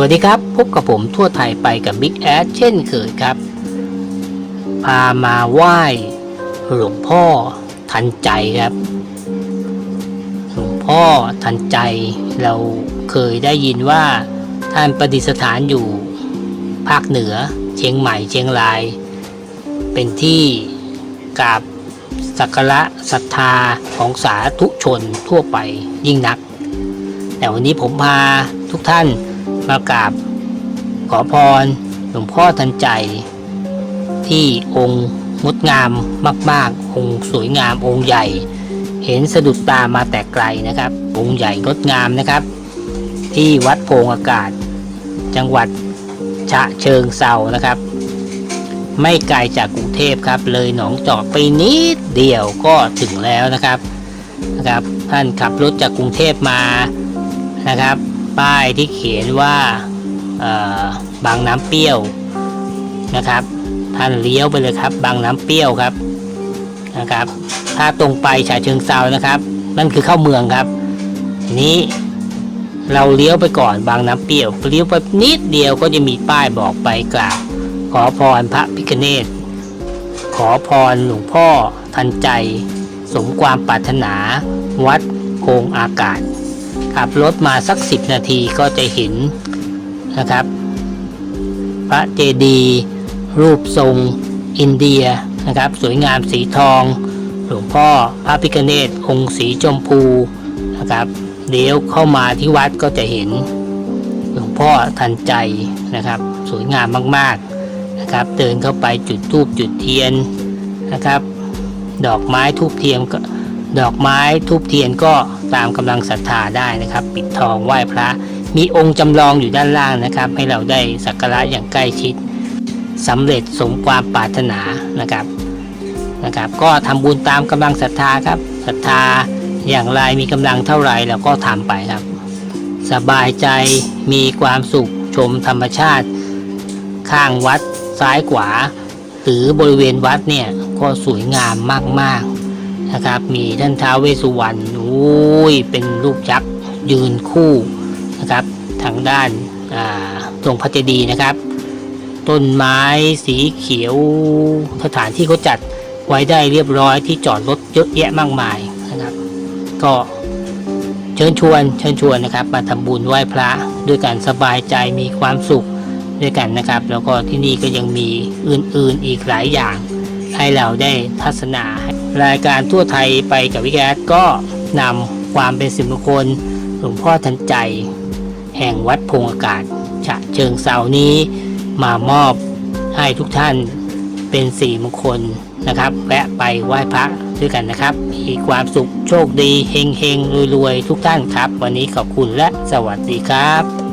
วัสดีครับ พบกับผมทั่วไทยไปกับบิ๊กแอดเช่นเคยครับ พามาไหว้หลวงพ่อทันใจครับ หลวงพ่อทันใจเราเคยได้ยินว่าท่านประดิษฐานอยู่ภาคเหนือเชียงใหม่เชียงราย เป็นที่กราบสักการะศรัทธาของสาธุชนทั่วไปยิ่งนัก แต่วันนี้ผมพาทุกท่าน มากราบ ขอพรหลวงพ่อทันใจ ที่องค์งดงามมาก ๆ องค์สวยงามองค์ใหญ่ เห็นสะดุดตามาแต่ไกลนะครับ องค์ใหญ่งดงามนะครับ ที่วัดโพงอากาศ จังหวัดฉะเชิงเซานะครับ ไม่ไกลจากกรุงเทพครับ เลยหนองจอกไปนิดเดียวก็ถึงแล้วนะครับนะครับ ท่านขับรถจากกรุงเทพมานะครับ ป้ายที่เขียนว่าบางน้ำเปรี้ยวนะครับ ท่านเลี้ยวไปเลยครับ บางน้ำเปรี้ยวครับนะครับ ถ้าตรงไปฉะเชิงเซานะครับ นั่นคือเข้าเมืองครับ นี้เราเลี้ยวไปก่อนบางน้ำเปรี้ยวเลี้ยวไปนิดเดียวก็จะมีป้ายบอกไปกราบขอพรพระพิคเนตขอพรหลวงพ่อทันใจ สมความปรารถนา วัดโพงอากาศ ขับรถมาสักสิบนาทีก็จะเห็นนะครับ พระเจดีย์รูปทรงอินเดียนะครับ สวยงามสีทอง หลวงพ่อพระพิฆเนศองค์สีชมพูนะครับเดี๋ยวเข้ามาที่วัดก็จะเห็นหลวงพ่อทันใจนะครับ สวยงามมากๆนะครับ เดินเข้าไปจุดธูปจุดเทียนนะครับ ดอกไม้ทูบเทียนก็ ดอกไม้ทูบเทียนก็ตามกำลังศรัทธาได้นะครับ ปิดทองไหว้พระ มีองค์จำลองอยู่ด้านล่างนะครับ ให้เราได้สักการะอย่างใกล้ชิดสำเร็จสมความปรารถนานะครับนะครับ ก็ทำบุญตามกำลังศรัทธาครับศรัทธาอย่างไรมีกำลังเท่าไหร่เราก็ทำไปครับ สบายใจมีความสุขชมธรรมชาติ ข้างวัดซ้ายขวา หรือบริเวณวัดเนี่ยก็สวยงามมากๆ นะครับ มีท่านท้าวเวสุวรรณโอ้ยเป็นรูปยักษ์ยืนคู่นะครับ ทางด้านตรงพระเจดีย์นะครับ ต้นไม้สีเขียวสถานที่เขาจัดไว้ได้เรียบร้อยที่จอดรถเยอะแยะมากมายนะครับ ก็เชิญชวนเชิญชวนนะครับ มาทำบุญไหว้พระด้วยการสบายใจมีความสุขด้วยกันนะครับ แล้วก็ที่นี่ก็ยังมีอื่นๆอีกหลายอย่างให้เราได้ทัศนา รายการทั่วไทยไปกับวิกแอดก็นำความเป็นสิริมงคลหลวงพ่อทันใจ แห่งวัดพงอากาศฉะเชิงเซานี้มามอบให้ทุกท่านเป็นสี่มงคลนะครับแวะไปไหว้พระด้วยกันนะครับ มีความสุขโชคดีเฮงเฮงรวยรวยๆทุกท่านครับ วันนี้ขอบคุณและสวัสดีครับ